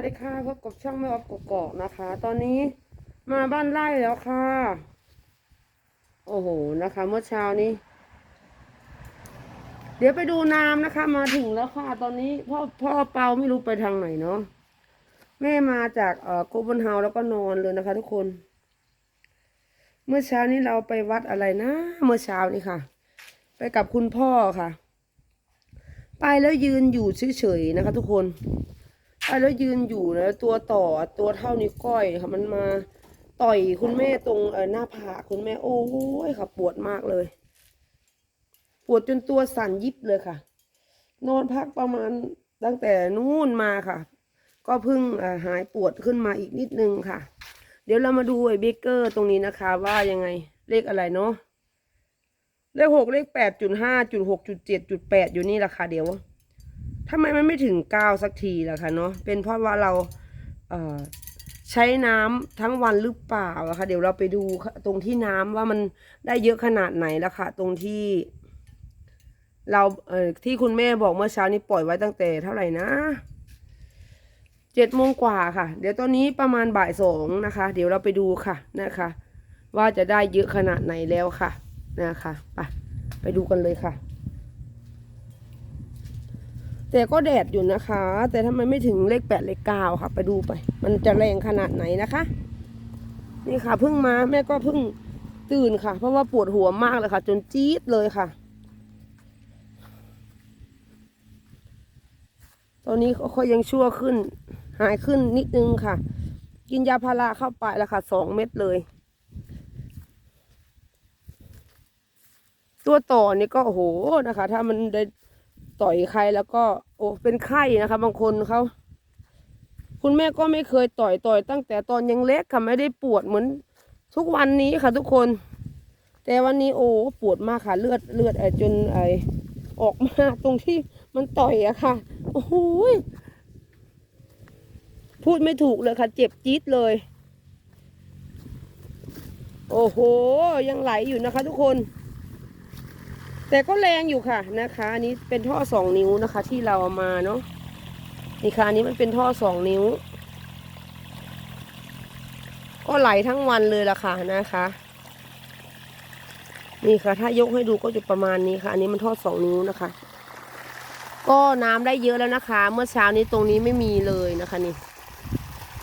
วัสดีค่ะพบกับช่องแม่ออฟกกอกนะคะ ตอนนี้มาบ้านไร่แล้วค่ะ โอ้โหนะคะ เมื่อเช้านี้ เดี๋ยวไปดูน้ำนะคะ มาถึงแล้วค่ะ ตอนนี้พ่อพ่อเปาไม่รู้ไปทางไหนเนาะแม่มาจากเอ่อโกบนเฮาแล้วก็นอนเลยนะคะ ทุกคน เมื่อเช้านี้เราไปวัดอะไรนะเมื่อเช้านี้ค่ะ ไปกับคุณพ่อค่ะ ไปแล้วยืนอยู่เฉยๆนะคะ ทุกคน ไปแล้วยืนอยู่แล้วตัวต่อตัวเท่านิ้วก้อยค่ะมันมาต่อยคุณแม่ตรงเออหน้าผากคุณแม่โอ้ยค่ะ ปวดมากเลย ปวดจนตัวสั่นยิบเลยค่ะ นอนพักประมาณตั้งแต่นู่นมาค่ะ ก็เพิ่งหายปวดขึ้นมาอีกนิดนึงค่ะ เดี๋ยวเรามาดูไอ้เบเกอร์ตรงนี้นะคะ ว่ายังไงเลขอะไรเนาะเลขหกเลขแปดจุดห้าจุดหกจุดเจ็ดจุดแปดอยู่นี่แหละค่ะเดี๋ยว ทำไมมันไม่ถึงเก้าสักทีล่ะคะเนาะเป็นเพราะว่าเราเใช้น้ำทั้งวันหรือเปล่าอะคะเดี๋ยวเราไปดูตรงที่น้ำว่ามันได้เยอะขนาดไหนแล้วค่ะ ตรงที่ เราเอ่อที่คุณแม่บอกเมื่อเช้านี้ปล่อยไว้ตั้งแต่เท่าไหร่นะเจ็ดโมงกว่าค่ะ เดี๋ยวตอนนี้ประมาณบ่ายสองนะคะ เดี๋ยวเราไปดูค่ะนะคะ ว่าจะได้เยอะขนาดไหนแล้วค่ะนะคะไปไปดูกันเลยค่ะ แต่ก็แดดอยู่นะคะ แต่ทำไมไม่ถึงเลขแปดเลขเก้าค่ะ ไปดูไป มันจะแรงขนาดไหนนะคะ นี่ค่ะเพิ่งมาแม่ก็เพิ่งตื่นค่ะ เพราะว่าปวดหัวมากเลยค่ะ จนจี๊ดเลยค่ะ ตอนนี้เขายังชั่วขึ้น หายขึ้นนิดนึงค่ะ กินยาพาราเข้าไปแล้วค่ะสองเม็ดเลย ตัวต่อนี่ก็โอ้โหนะคะ ถ้ามันได้ ต่อยใครแล้วก็ โอ้เป็นไข้นะคะ บางคนเขาคุณแม่ก็ไม่เคยต่อยต่อยตั้งแต่ตอนยังเล็กค่ะไม่ได้ปวดเหมือน ทุกวันนี้ค่ะ ทุกคน แต่วันนี้โอ้ปวดมากค่ะ เลือดเลือดไอจนไอออกมาตรงที่มันต่อยอะค่ะ โอ้โหพูดไม่ถูกเลยค่ะ เจ็บจี๊ดเลย โอ้โห ยังไหลอยู่นะคะ ทุกคน แต่ก็แรงอยู่ค่ะนะคะ อันนี้เป็นท่อสองนิ้วนะคะ ที่เราเอามาเนาะนี่ค่ะอันนี้มันเป็นท่อสองนิ้ว ก็ไหลทั้งวันเลยล่ะค่ะนะคะ นี่ค่ะ ถ้ายกให้ดูก็จะประมาณนี้ค่ะ อันนี้มันท่อสองนิ้วนะคะ ก็น้ำได้เยอะแล้วนะคะ เมื่อเช้านี้ตรงนี้ไม่มีเลยนะคะนี่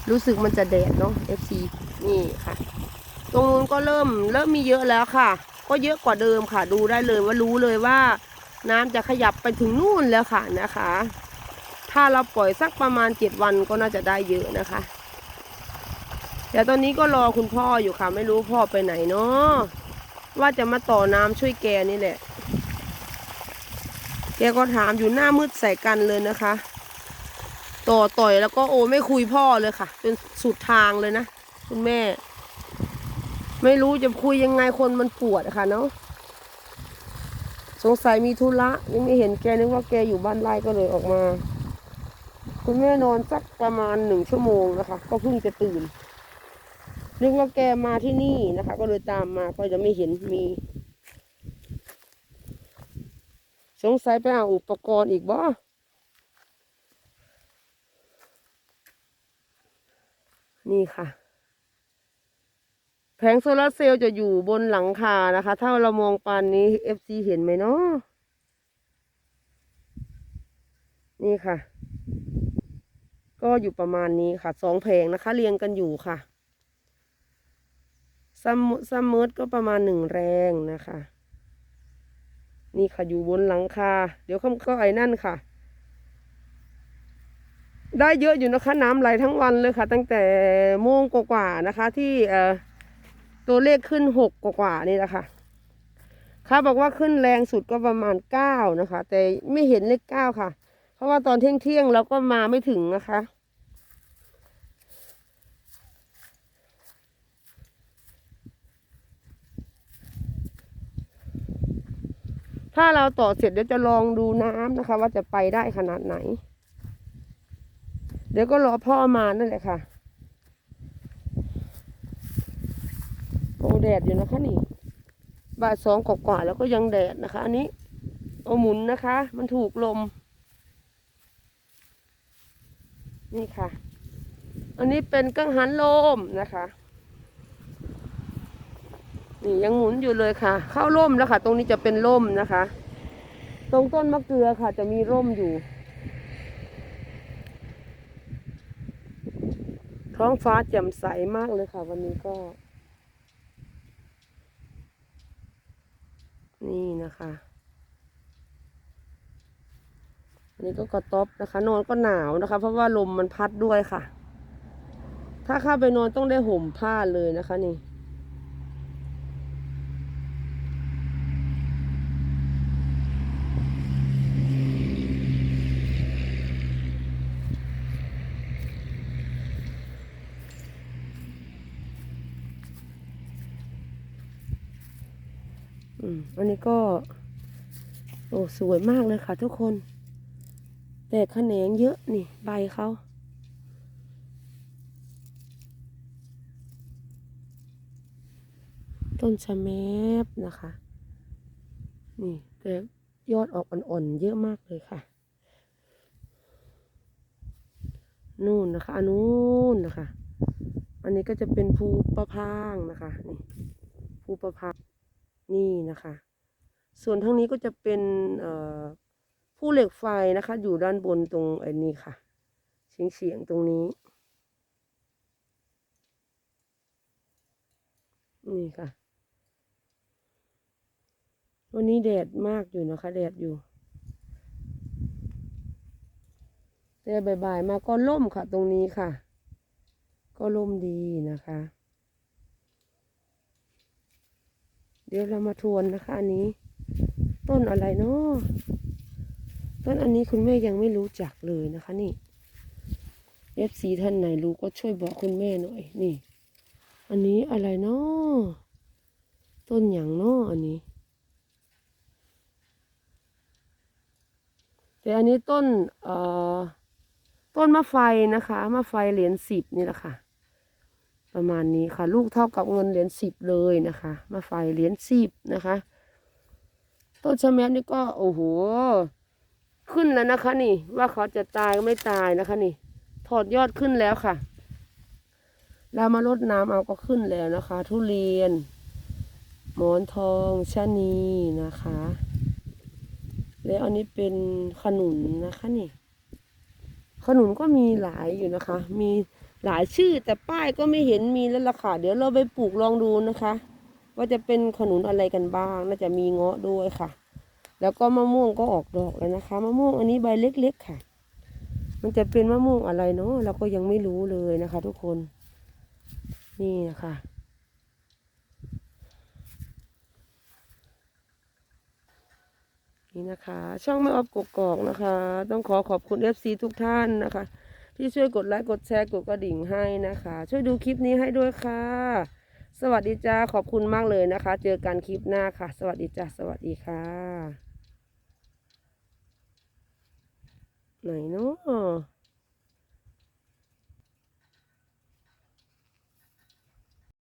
รู้สึกมันจะแดดเนาะ FC นี่ค่ะ ตรงนู้นก็เริ่มเริ่มมีเยอะแล้วค่ะ ก็เยอะกว่าเดิมค่ะ ดูได้เลยว่ารู้เลยว่า น้ำจะขยับไปถึงนู่นแล้วค่ะนะคะ ถ้าเราปล่อยสักประมาณเจ็ดวันก็น่าจะได้เยอะนะคะแต่ตอนนี้ก็รอคุณพ่ออยู่ค่ะ ไม่รู้พ่อไปไหนเนาะว่าจะมาต่อน้ำช่วยแกนี่แหละ แกก็ถามอยู่หน้ามืดใส่กันเลยนะคะ ต่อต่อยแล้วก็โอ้ไม่คุยพ่อเลยค่ะ เป็นสุดทางเลยนะ คุณแม่ ไม่รู้จะคุยยังไงคนมันปวดค่ะเนาะสงสัยมีธุระยังไม่เห็นแกนึกว่าแกอยู่บ้านไร่ก็เลยออกมา คุณแม่นอนสักประมาณหนึ่งชั่วโมงนะคะ ก็เพิ่งจะตื่นนึกว่าแกมาที่นี่นะคะ ก็เลยตามมาก็จะไม่เห็นมี สงสัยไปเอาอุปกรณ์อีกบ่นี่ค่ะ งโซลาร์เซลล์จะอยู่บนหลังคานะคะ ถ้าเรามองปานนี้ FC เห็นไหมเนาะนี่ค่ะ ก็อยู่ประมาณนี้ค่ะสองแผงนะคะ เรียงกันอยู่ค่ะซัมซัมเมอร์ก็ประมาณหนึ่งแรงนะคะ นี่ค่ะอยู่บนหลังคา เดี๋ยวเขาก็ไอ้นั่นค่ะ ได้เยอะอยู่นะคะ น้ำไหลทั้งวันเลยค่ะ ตั้งแต่โมงกว่าๆนะคะ ที่เอ่อ ตัวเลขขึ้นหกกว่าๆนี่แหละค่ะเขาบอกว่าขึ้นแรงสุดก็ประมาณเก้านะคะ แต่ไม่เห็นเลขเก้าค่ะ เพราะว่าตอนเที่ยงเที่ยงเราก็มาไม่ถึงนะคะถ้าเราต่อเสร็จเดี๋ยวจะลองดูน้ำนะคะ ว่าจะไปได้ขนาดไหน เดี๋ยวก็รอพ่อมานั่นแหละค่ะ อ้แดดอยู่นะคะนี่บ่ายสองกว่าแล้วก็ยังแดดนะคะ อันนี้เอาหมุนนะคะ มันถูกลม นี่ค่ะ อันนี้เป็นกังหันลมนะคะนี่ยังหมุนอยู่เลยค่ะ เข้าร่มแล้วค่ะ ตรงนี้จะเป็นร่มนะคะ ตรงต้นมะเกลือค่ะ จะมีร่มอยู่ ท้องฟ้าแจ่มใสมากเลยค่ะ วันนี้ก็ นี่นะคะอันนี้ก็กระต๊อบนะคะ นอนก็หนาวนะคะ เพราะว่าลมมันพัดด้วยค่ะ ถ้าเข้าไปนอนต้องได้ห่มผ้าเลยนะคะนี่ อันนี้ก็ โอ้สวยมากเลยค่ะทุกคน แต่แขนงเยอะนี่ ใบเขาต้นชะเมบนะคะ นี่แต่ยอดออกอ่อนๆเยอะมากเลยค่ะ นู่นนะคะอันนู้นนะคะ อันนี้ก็จะเป็นภูประพางนะคะ นี่ภูประพาง นี่นะคะ ส่วนทั้งนี้ก็จะเป็นผู้เหล็กไฟนะคะ อยู่ด้านบนตรงไอ้นี้ค่ะเฉียงเฉียงๆตรงนี้ นี่ค่ะ วันนี้แดดมากอยู่นะคะ แดดอยู่แต่บ่ายๆมาก็ล่มค่ะ ตรงนี้ค่ะ ก็ล่มดีนะคะ เดี๋ยวเรามาทวนนะคะ อันนี้ ต้นอะไรเนาะต้นอันนี้คุณแม่ยังไม่รู้จักเลยนะคะ นี่เอฟซีท่านไหนรู้ก็ช่วยบอกคุณแม่หน่อย นี่ อันนี้อะไรเนาะต้นอย่างเนาะอันนี้ แต่อันนี้ต้นเอ่อต้นมะไฟนะคะมะไฟเหรียญสิบนี่แหละค่ะ ประมาณนี้ค่ะ ลูกเท่ากับเงินเหรียญสิบเลยนะคะ มาไฟเหรียญสิบนะคะ ต้นชะแมบนี่ก็โอ้โหขึ้นแล้วนะคะ นี่ ว่าเขาจะตายก็ไม่ตายนะคะนี่ ถอดยอดขึ้นแล้วค่ะเรามาลดน้ำเอาก็ขึ้นแล้วนะคะ ทุเรียน หมอนทองชะนีนะคะ แล้วอันนี้เป็นขนุนนะคะนี่ ขนุนก็มีหลายอยู่นะคะ มี หลายชื่อแต่ป้ายก็ไม่เห็นมีแล้วล่ะค่ะ เดี๋ยวเราไปปลูกลองดูนะคะ ว่าจะเป็นขนุนอะไรกันบ้าง น่าจะมีเงาะด้วยค่ะ แล้วก็มะม่วงก็ออกดอกแล้วนะคะมะม่วงอันนี้ใบเล็กๆค่ะ มันจะเป็นมะม่วงอะไรเนาะเราก็ยังไม่รู้เลยนะคะ ทุกคน นี่นะคะนี่นะคะ ช่องไม่ออฟกกอกนะคะ ต้องขอขอบคุณ FC ทุกท่านนะคะ ที่ช่วยกดไลค์กดแชร์กดกระดิ่งให้นะคะ ช่วยดูคลิปนี้ให้ด้วยค่ะ สวัสดีจ้าขอบคุณมากเลยนะคะ เจอกันคลิปหน้าค่ะ สวัสดีจ้าสวัสดีค่ะ ไหนเนาะ